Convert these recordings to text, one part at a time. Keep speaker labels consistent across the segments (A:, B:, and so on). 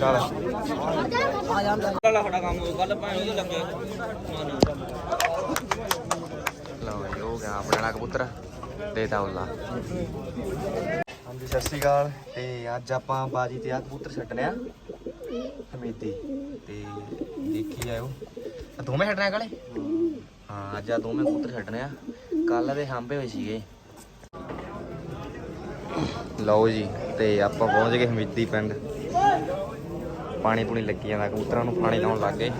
A: ਚੱਲ
B: ਸਾਡਾ ਕੰਮ ਕੱਲ ਭਾਵੇਂ ਉਹਦੇ ਲੱਗੇ
A: ਲਓ ਜੀ ਹੋ ਗਿਆ ਆਪਣੇ ਨਾਲ ਕਬੂਤਰ ਦੇਤਾ ਉੱਲਾ ਹਾਂਜੀ, ਸਤਿ ਸ਼੍ਰੀ ਅਕਾਲ। ਤੇ ਅੱਜ ਆਪਾਂ ਬਾਜੀ ਤੇ ਆ ਕਬੂਤਰ ਛੱਡਨੇ ਆ। ਹਮੀਦੀ। ਤੇ ਦੇਖੀ ਜਾਇਓ। ਆਹ ਦੋਵੇਂ ਛੱਡਣੇ ਆ ਕਾਲੇ ਹਾਂ, ਅੱਜ ਆ ਦੋਵੇਂ ਕਬੂਤਰ ਛੱਡਨੇ ਆ। ਕੱਲ ਦੇ ਹਾਂਬੇ ਹੋਏ ਸੀਗੇ। ਲਓ ਜੀ, ਤੇ ਆਪਾਂ ਪਹੁੰਚ ਗਏ ਹਮੀਦੀ ਪਿੰਡ। ਪਾਣੀ ਪੂਣੀ ਲੱਗੀ ਜਾਂਦਾ, ਕਬੂਤਰਾਂ ਨੂੰ ਪਾਣੀ ਲਾਉਣ ਲੱਗ ਗਏ।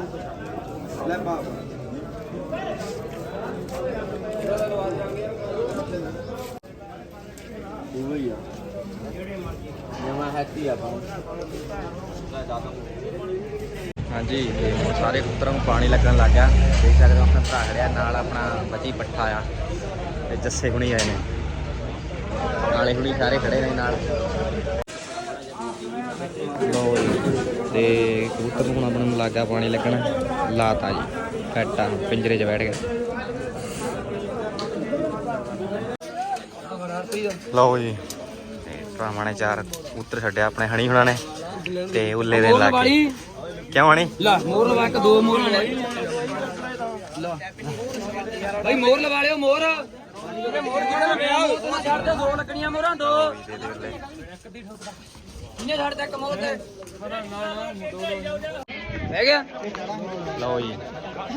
B: ਜਮਾ ਹੈਤੀ ਆ
A: ਹਾਂਜੀ, ਤੇ ਹੁਣ ਸਾਰੇ ਕਬੂਤਰਾਂ ਨੂੰ ਪਾਣੀ ਲੱਗਣ ਲੱਗ ਗਿਆ। ਦੇਖ ਸਕਦੇ ਹੋ, ਆਪਣਾ ਭਰਾ ਖੜਿਆ, ਨਾਲ ਆਪਣਾ ਬੱਚੀ ਪੱਠਾ ਆ, ਤੇ ਜੱਸੇ ਹੁਣੀ ਆਏ ਨੇ। ਨਾਲੇ ਹੁਣੀ ਸਾਰੇ ਖੜੇ ਨੇ ਨਾਲ। ਲੋ ਤੇ ਕਬੂਤਰ ਨੂੰ ਹੁਣ ਆਪਣਾ ਨੂੰ ਲੱਗਾ ਪਾਣੀ ਲੱਗਣ। ਲਾਤਾ ਜੀ ਫੱਟਾ ਪਿੰਜਰੇ 'ਚ ਬੈਠ ਗਿਆ ਲਓ ਜੀ ਤੇ ਭਰਾਵਾਂ ਨੇ ਚਾਰ ਕਬੂਤਰ ਛੱਡਿਆ ਆਪਣੇ ਹਣੀ ਹੁਣਾਂ ਨੇ ਤੇ ਉੱਲੇ ਦੇ ਲੱਗ। ਗਏ ਕਿਉਂ ਹਣੀ?
B: ਲਾ ਮੋਰ ਲਵਾ ਕੇ ਦੋ ਮੋਰ ਲੈ। ਲਾ। ਭਾਈ ਮੋਰ ਲਵਾ ਲਿਓ ਮੋਰ ਮੋਰ ਕਿਹੜਾ ਪਿਆ ਤੂੰ ਛੱਡ ਦੇ ਦੋ ਲੱਕੜੀਆਂ ਮੋਰਾਂ ਦੋ
A: ਦੇ ਦੇ ਉੱਲੇ
B: ਕਿੰਨੇ ਛੱਡ ਦੇ ਕਮੋਰ ਤੇ ਬਹਿ ਗਿਆ
A: ਲਓ ਜੀ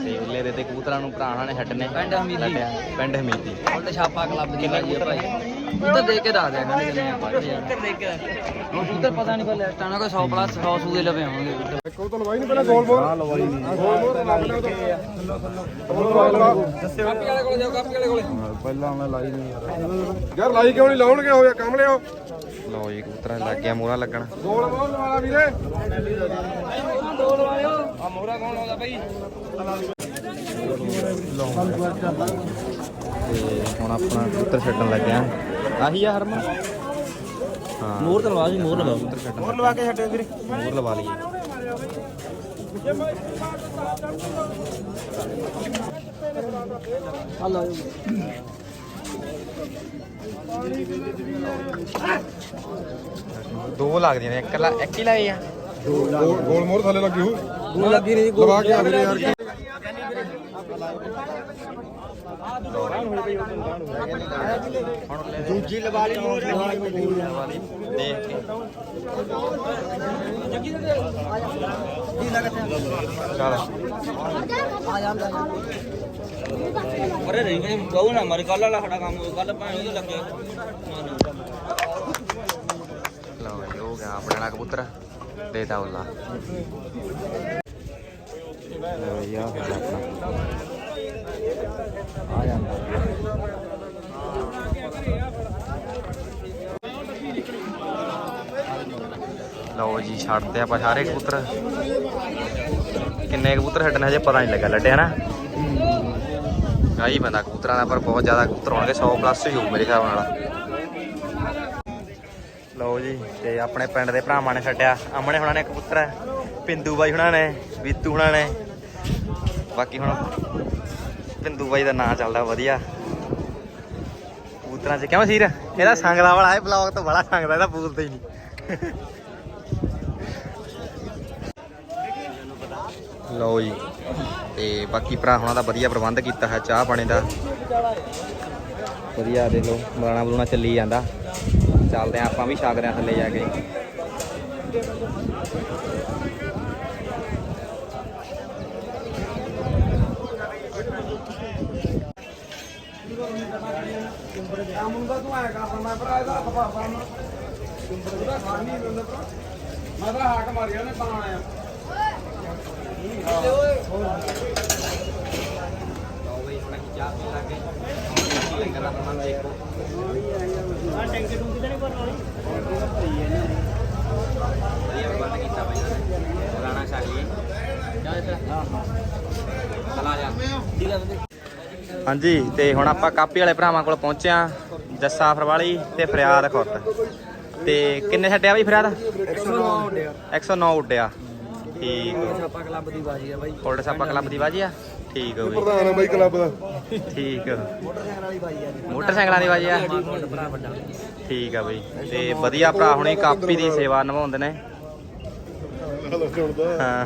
A: ਤੇ ਉੱਲੇ ਦੇ ਤੇ ਕਬੂਤਰਾਂ ਨੂੰ ਭਰਾਣਾ ਨੇ ਛੱਡਨੇ
B: ਪਿੰਡ ਹਮੀਦੀ।
A: ਪਿੰਡ ਹਮੀਦੀ।
B: ਤੇ ਛਾਪਾ ਕਲੱਬ ਦੀ ਭਾਈ। ਉੱਧਰ ਦੇ ਕੇ ਦੱਸ ਦਿਆ ਕਹਿੰਦੇ ਕਿੰਨੇ ਆਪਾਂ ਉੱਧਰ ਦੇ ਕੇ ਹੁਣ ਉੱਧਰ ਪਤਾ ਨਹੀਂ ਕੋਈ ਲਿਸਟਾਂ ਨਾਲ ਕੋਈ 100 ਪਲੱਸ 100 ਸੂਦੇ ਲਵੇ ਆਉਣਗੇ ਉੱਧਰ। ਕਾਪੀ ਵਾਲੇ ਕੋਲ ਜਾਓ ਕਾਪੀ ਵਾਲੇ ਕੋਲੇ।
C: ਯਾਰ। ਲਾਈ ਕਿਉਂ ਨਹੀਂ ਲਾਉਣਗੇ ਹੋਇਆ ਕੰਮ ਲਿਓ
A: ਲਓ ਜੀ ਕਬੂਤਰਾਂ ਲੱਗ ਗਿਆ ਮੋਹਰਾ ਲੱਗਣ।
C: ਗੋਲ ਮੋਲ ਵਾਲਾ ਵੀਰੇ।
B: ਦੋ ਲਵਾਇਓ ਆ ਮੋਰਾ ਕੌਣ ਲਾਉਂਦਾ ਭਾਈ
A: ਤੇ ਹੁਣ ਆਪਣਾ ਕਬੂਤਰ ਛੱਡਣ ਲੱਗਿਆ ਆਹੀ ਆ ਹਰਮਨ। ਹਾਂ।
B: ਮੋਰ ਤਾਂ ਲਵਾ ਜੀ ਮੋਰ ਲਵਾ।
A: ਮੋਹਰ ਲਵਾ ਕੇ ਛੱਡਿਓ ਵੀਰੇ। ਮੋਹਰ ਲਵਾ ਲਈਏ।
B: ਆ
A: ਦੋ ਲੱਗਦੀਆਂ ਨੇ ਇੱਕ ਲਾ ਇੱਕ ਹੀ ਲਾਈ ਆ।
C: ਗੋਲ ਗੋਲ ਮੋਰ ਥੱਲੇ ਲੱਗੀ ਹੂ
B: ਲੱਗੀ ਨਹੀਂ
C: ਲਵਾ ਕੇ ਆ ਵੀਰੇ ਯਾਰ ਕੀ
A: ਦੂਜੀ ਲਵਾ ਲਈ ਲਈ ਦੇਖ ਕੇ ਚੱਲ।
B: ਅਰੇ ਨਹੀਂ ਨਹੀਂ ਕਹੂ ਨਾ ਮਰ ਕੱਲ ਵਾਲਾ ਸਾਡਾ ਕੰਮ ਕੱਲ ਭਾਵੇਂ ਉਹਦੇ ਲੱਗੇ।
A: ਲਓ ਜੀ ਹੋ ਗਿਆ ਆਪਣੇ ਨਾਲ ਕਬੂਤਰ ਦੇਤਾ ਉੱਲਾ। ਲਓ ਜੀ ਆ ਆਪਣਾ। ਆ ਜਾਂਦਾ ਲਓ ਜੀ, ਛੱਡਦੇ ਆਪਾਂ ਸਾਰੇ ਕਬੂਤਰ। ਕਿੰਨੇ ਕਬੂਤਰ ਛੱਡਣੇ ਹਜੇ ਪਤਾ ਨਹੀਂ ਲੱਗਾ ਲੱਡਿਆ ਨਾ? ਆਹੀ ਬੰਦਾ ਕਬੂਤਰਾਂ ਦਾ, ਪਰ ਬਹੁਤ ਜ਼ਿਆਦਾ ਕਬੂਤਰ ਹੋਣਗੇ 100 ਪਲੱਸ ਹੀ ਹੋਊ ਮੇਰੇ ਹਿਸਾਬ ਨਾਲ। ਲਓ ਜੀ, ਤੇ ਆਪਣੇ ਪਿੰਡ ਦੇ ਭਰਾਵਾਂ ਨੇ ਛੱਡਿਆ। ਅਮਨੇ ਹੁਣਾਂ ਨੇ ਕਬੂਤਰ, ਪਿੰਦੂ ਬਾਈ ਹੁਣਾਂ ਨੇ ਵੀਤੂ ਹੁਣਾਂ ਨੇ। ਬਾਕੀ ਹੁਣ ਪਿੰਦੂ ਬਾਈ ਦਾ ਨਾਂ ਚੱਲਦਾ ਵਧੀਆ। ਕਬੂਤਰਾਂ 'ਚ ਕਿਉਂ ਸੀਰ? ਇਹਦਾ ਸੰਗਲਾ ਵਾਲਾ ਇਹ ਬਲੌਗ ਤੋਂ ਬੜਾ ਸੰਗਦਾ, ਇਹਦਾ ਬੋਲਦਾ ਹੀ ਨਹੀਂ। ਲਓ ਜੀ, ਤੇ ਬਾਕੀ ਭਰਾ ਹੁਣਾਂ ਦਾ ਵਧੀਆ ਪ੍ਰਬੰਧ ਕੀਤਾ ਹੈ ਚਾਹ ਪਾਣੀ ਦਾ। ਵਧੀਆ ਦੇ ਲਓ, ਬਲਾਣਾ ਬਲੂਣਾ ਚੱਲੀ ਜਾਂਦਾ। ਚੱਲਦੇ ਆ ਆਪਾਂ ਵੀ ਛਕਦੇ ਆ ਥੱਲੇ ਜਾ ਕੇ।
C: ਮੈਂ ਤਾਂ ਹਾਕ ਮਾਰਿਆ ਨੇ ਤਾਂ ਆਇਆ
A: ਲਓ ਬਈ ਹੁਣ ਅਸੀਂ ਚਾਹ ਪੀਣ ਲੱਗੇ ਲੰਗਰ ਦਾ ਪ੍ਰਬੰਧ ਦੇਖੋ ਵਧੀਆ ਪ੍ਰਬੰਧ ਕੀਤਾ ਬਈ ਬਲਾਣਾ ਛਕ ਲਈ ਚਲਾ ਜਾ
B: ਠੀਕ ਹੈ ਬੰਦੇ
A: ਹਾਂਜੀ ਤੇ ਹੁਣ ਆਪਾਂ ਕਾਪੀ ਵਾਲੇ ਭਰਾਵਾਂ ਕੋਲ ਪਹੁੰਚੇ ਆ ਜੱਸਾ ਫਰਵਾਲੀ ਤੇ ਫਰਿਆਦ ਖੁਰਦ। ਤੇ ਕਿੰਨੇ ਛੱਡਿਆ ਬਈ ਫਰਿਆਦ? 109 ਉੱਡਿਆ। ਠੀਕ
B: ਛਾਪਾ ਕਲੱਬ ਦੀ ਬਾਜੀ ਆ। ਬਾਈ
A: ਕੋਲਡ ਸਾਪਾ ਕਲੱਬ ਦੀ ਬਾਜੀ ਆ? ਠੀਕ ਆ ਬਈ।
C: ਪ੍ਰਧਾਨ ਆ ਬਾਈ ਕਲੱਬ ਦਾ।
A: ਠੀਕ ਆ।
B: ਮੋਟਰਸਾਈਕਲ ਬਾਜੀ ਆ
A: ਮੋਟਰਸਾਈਕਲਾਂ ਦੀ ਬਾਜੀ ਆ?
B: ਵੱਡਾ
A: ਠੀਕ ਆ ਬਈ। ਤੇ ਵਧੀਆ ਭਰਾ ਹੁਣੇ ਕਾਪੀ ਦੀ ਸੇਵਾ ਨਿਭਾਉਂਦੇ ਨੇ। ਹਾਂ।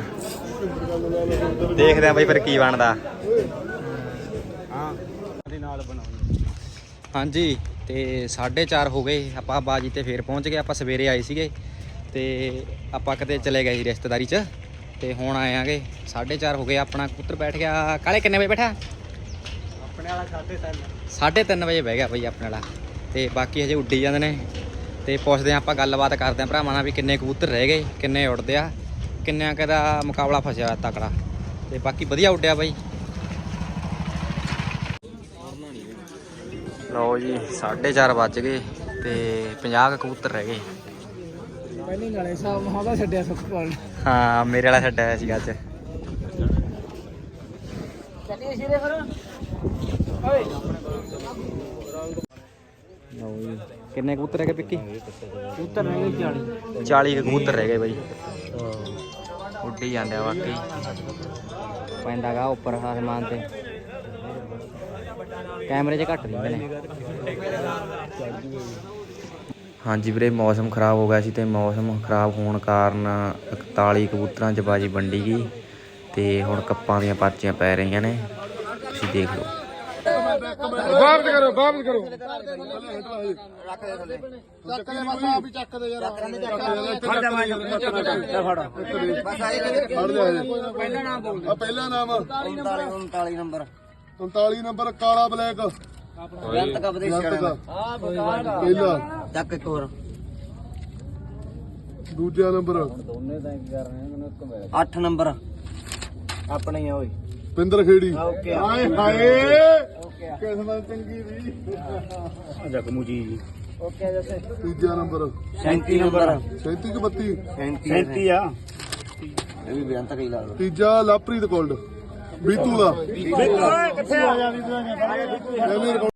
A: ਦੇਖਦੇ ਆ ਬਈ ਫਿਰ ਕੀ ਬਣਦਾ।
B: ਦੇ ਨਾਲ ਬਣਾਉਣੀ
A: ਹਾਂਜੀ ਤੇ 4:30 ਹੋ ਗਏ। ਆਪਾਂ ਬਾਜੀ ਤੇ ਫੇਰ ਪਹੁੰਚ ਗਏ। ਆਪਾਂ ਸਵੇਰੇ ਆਏ ਸੀਗੇ ਤੇ ਆਪਾਂ ਕਿਤੇ ਚਲੇ ਗਏ ਸੀ ਰਿਸ਼ਤੇਦਾਰੀ 'ਚ। ਤੇ ਹੁਣ ਆਏ ਆਂਗੇ। 4:30 ਹੋ ਗਏ। ਆਪਣਾ ਕਬੂਤਰ ਬੈਠ ਗਿਆ। ਕਾਲੇ ਕਿੰਨੇ ਵਜੇ ਬੈਠਾ?
B: ਆਪਣੇ ਵਾਲਾ ਸਾਢੇ ਤਿੰਨ
A: 3:30 ਵਜੇ ਬਹਿ ਗਿਆ ਬਈ ਆਪਣੇ ਵਾਲਾ। ਤੇ ਬਾਕੀ ਹਜੇ ਉੱਡੀ ਜਾਂਦੇ ਨੇ। ਤੇ ਪੁੱਛਦੇ ਆਂ ਆਪਾਂ ਗੱਲਬਾਤ ਕਰਦੇ ਆਂ ਭਰਾਵਾਂ ਨਾਲ ਵੀ ਕਿੰਨੇ ਕਬੂਤਰ ਰਹਿ ਗਏ ਕਿੰਨੇ ਉੱਡਦੇ ਆ ਕਿੰਨਿਆਂ ਕੁ ਦਾ ਮੁਕਾਬਲਾ ਫਸਿਆ ਤਕੜਾ। ਤੇ ਬਾਕੀ ਵਧੀਆ ਉੱਡਿਆ ਬਾਈ। ਲਓ ਜੀ 4:30 ਵੱਜ ਗਏ ਤੇ 50 ਕੁ ਕਬੂਤਰ ਰਹਿ ਗਏ।
B: ਪਹਿਲੇ ਨਾਲੇ ਸਾਹਿਬ ਮਹਾਦਾ ਛੱਡਿਆ ਸੁਖਪਾਲ
A: ਹਾਂ ਮੇਰੇ ਵਾਲਾ ਛੱਡਿਆ ਸੀਗਾ ਅੱਜ।
B: ਚੱਲੀਏ ਸ਼ੀਰੇ ਫਿਰ। ਓਏ।
A: ਲਓ ਜੀ ਕਿੰਨੇ ਕਬੂਤਰ ਰਹਿ ਗਏ ਪਿੱਕੀ
B: ਉੱਤਰ ਰਹੇ 40
A: 40 ਕੁ ਕਬੂਤਰ ਰਹਿ ਗਏ ਬਾਈ। ਉੱਡੀ ਜਾਂਦੇ ਆ ਵਾਕਈ। ਪੈਂਦਾਗਾ ਉੱਪਰ ਆਸਮਾਨ ਤੇ। ਕੈਮਰੇ 'ਚ ਘੱਟ ਦਿੰਦੇ ਨੇ ਹਾਂਜੀ ਵੀਰੇ ਮੌਸਮ ਖਰਾਬ ਹੋ ਗਿਆ ਸੀ ਤੇ ਮੌਸਮ ਖਰਾਬ ਹੋਣ ਕਾਰਨ 41 ਕਬੂਤਰਾਂ 'ਚ ਬਾਜੀ ਵੰਡੀ ਗਈ ਤੇ ਹੁਣ ਕੱਪਾਂ ਦੀਆਂ ਪਰਚੀਆਂ ਪੈ ਰਹੀਆਂ ਨੇ ਤੁਸੀਂ ਦੇਖ ਲਓ
C: ਵਾਪਸ ਕਰੋ ਵਾਪਸ ਕਰੋ
B: ਫੜ ਜਾ ਮੈਂ ਲੈ ਫੜ
C: ਫੜ ਜਾ ਇਹ।
B: ਪਹਿਲਾ ਨਾਮ ਬੋਲ
C: ਆ ਪਹਿਲਾ ਨਾਮ
B: 39 39 ਨੰਬਰ
C: 39 ਨੰਬਰ ਕਾਲਾ ਬਲੈਕ।
B: ਜੰਤ ਕਬ ਦੇ
C: ਜੰਤ ਦਾ
B: ਆ ਬਕਾਰ
C: ਪਹਿਲਾ।
B: ਚੱਕ ਇੱਕ ਹੋਰ।
C: ਦੂਜਾ ਨੰਬਰ।
B: ਦੋਨੇ ਤਾਂ ਕੀ ਕਰ ਰਹੇ ਨੇ ਮੈਨੂੰ ਇੱਕ ਮਿਲ 8 ਨੰਬਰ। ਆਪਣੇ ਹੀ ਆ ਓਏ।
C: ਪਿੰਦਰ ਖੇੜੀ।
B: ਓਕੇ।
C: ਹਾਏ। ਕਿਸਮਤ ਚੰਗੀ ਦੀ
B: ਜਗਮੂ ਜੀ ਓਕੇ ਜੱਸੇ
C: ਤੀਜਾ ਨੰਬਰ।
B: 37 ਨੰਬਰ।
C: 37 ਕਿ 32
B: 37 ਆ। ਇਹ ਵੀ ਬੇਅੰਤ ਕਈ ਲਾ
C: ਤੀਜਾ ਲਾਪਰੀਤ ਕੋਲਡ ਬੀਤੂ ਦਾ।
B: ਕਿੱਥੇ ਆ?